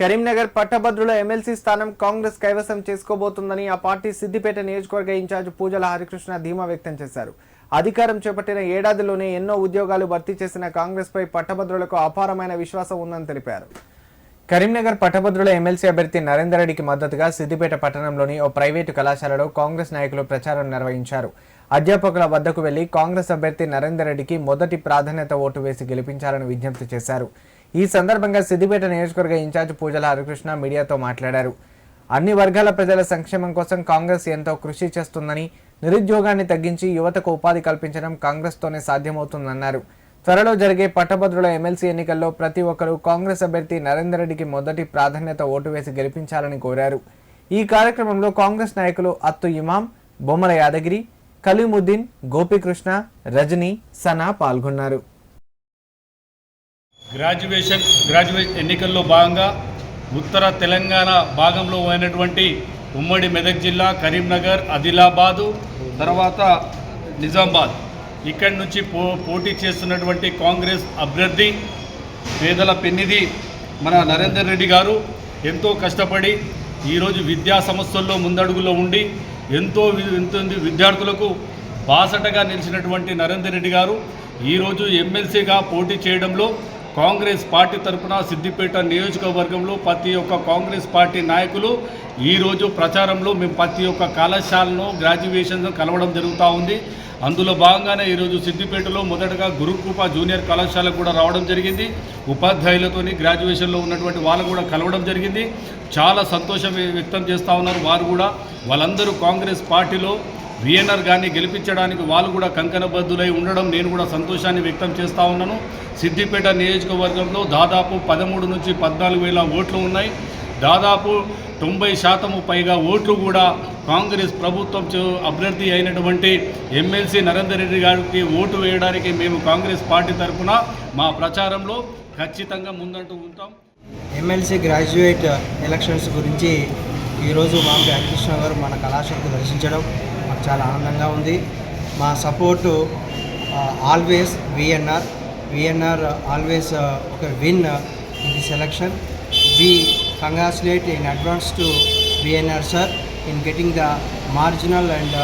కరీంనగర్ పట్టభద్రుల ఎమ్మెల్సీ స్థానం కాంగ్రెస్ కైవసం చేసుకోబోతుందని ఆ పార్టీ సిద్దిపేట నియోజకవర్గ ఇన్ఛార్జ్ పూజల హరికృష్ణ ధీమా వ్యక్తం చేశారు. అధికారం చేపట్టిన ఏడాదిలోనే ఎన్నో ఉద్యోగాలు భర్తీ చేసిన కాంగ్రెస్ పై పట్టభద్రులకు అపారమైన విశ్వాసం ఉందని తెలిపారు. కరీంనగర్ పట్టభద్రుల ఎమ్మెల్సీ అభ్యర్థి నరేందర్ రెడ్డికి మద్దతుగా సిద్దిపేట పట్టణంలోని ఓ ప్రైవేటు కళాశాలలో కాంగ్రెస్ నాయకులు ప్రచారం నిర్వహించారు. అధ్యాపకుల వద్దకు వెళ్ళి కాంగ్రెస్ అభ్యర్థి నరేందర్ రెడ్డికి మొదటి ప్రాధాన్యత ఓటు వేసి గెలిపించాలని విజ్ఞప్తి చేశారు. ఈ సందర్భంగా సిద్దిపేట నియోజకవర్గ ఇన్ఛార్జ్ పూజల హరికృష్ణ మీడియాతో మాట్లాడారు. అన్ని వర్గాల ప్రజల సంక్షేమం కోసం కాంగ్రెస్ ఎంతో కృషి చేస్తుందని నిరుద్యోగాన్ని తగ్గించి యువతకు ఉపాధి కల్పించడం కాంగ్రెస్తోనే సాధ్యమవుతుందన్నారు. త్వరలో జరిగే పట్టభద్రుల ఎమ్మెల్సీ ఎన్నికల్లో ప్రతి ఒక్కరూ కాంగ్రెస్ అభ్యర్థి నరేందర్ రెడ్డికి మొదటి ప్రాధాన్యత ఓటు వేసి గెలిపించాలని కోరారు. ఈ కార్యక్రమంలో కాంగ్రెస్ నాయకులు అత్తు ఇమాం బొమ్మల యాదగిరి కలీముద్దీన్ గోపీకృష్ణ రజని సనా పాల్గొన్నారు. గ్రాడ్యుయేషన్ గ్రాడ్యుయేట్ ఎన్నికల్లో భాగంగా ఉత్తర తెలంగాణ భాగంలో అయినటువంటి ఉమ్మడి మెదక్ జిల్లా కరీంనగర్ ఆదిలాబాదు తర్వాత నిజామాబాద్. ఇక్కడి నుంచి పో పోటీ చేస్తున్నటువంటి కాంగ్రెస్ అభ్యర్థి పేదల పెన్నిధి మన నరేందర్ రెడ్డి గారు ఎంతో కష్టపడి ఈరోజు విద్యా సంస్థల్లో ముందడుగులో ఉండి ఎంతో వి- ఎంతో విద్యార్థులకు బాసటగా నిలిచినటువంటి నరేందర్ రెడ్డి గారు ఈరోజు ఎమ్మెల్సీగా పోటీ చేయడంలో కాంగ్రెస్ పార్టీ తరపున సిద్దిపేట నియోజకవర్గంలో ప్రతి ఒక్క కాంగ్రెస్ పార్టీ నాయకులు ఈరోజు ప్రచారంలో మేము ప్రతి ఒక్క కళాశాలను గ్రాడ్యుయేషన్ కలవడం జరుగుతూ ఉంది. అందులో భాగంగానే ఈరోజు సిద్దిపేటలో మొదటగా గురుకృప జూనియర్ కళాశాల కూడా రావడం జరిగింది. ఉపాధ్యాయులతోని గ్రాడ్యుయేషన్లో ఉన్నటువంటి వాళ్ళు కూడా కలవడం జరిగింది. చాలా సంతోషం వ్యక్తం చేస్తూ ఉన్నారు వారు కూడా. వాళ్ళందరూ కాంగ్రెస్ పార్టీలో విఎన్ఆర్ గారిని గెలిపించడానికి వాళ్ళు కూడా కంకణబద్ధులై ఉండడం నేను కూడా సంతోషాన్ని వ్యక్తం చేస్తూ ఉన్నాను. సిద్దిపేట నియోజకవర్గంలో దాదాపు పదమూడు నుంచి పద్నాలుగు వేల ఓట్లు ఉన్నాయి. దాదాపు తొంభై శాతము పైగా ఓట్లు కూడా కాంగ్రెస్ ప్రభుత్వం అభ్యర్థి అయినటువంటి ఎమ్మెల్సీ నరేందర్ రెడ్డి గారికి ఓటు వేయడానికి మేము కాంగ్రెస్ పార్టీ తరఫున మా ప్రచారంలో ఖచ్చితంగా ముందంటూ ఉంటాం. ఎమ్మెల్సీ గ్రాడ్యుయేట్ ఎలక్షన్స్ గురించి ఈరోజు మామిడి హరికృష్ణ గారు మన కళాశాలకు దర్శించడం చాలా ఆనందంగా ఉంది. మా support always VNR VNR always ఒక win in the selection we congratulate in advance to VNR sir in getting the marginal and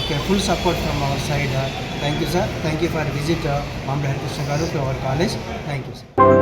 okay full support from our side thank you sir thank you for visit Mamidi Harikrishna garu to our college thank you sir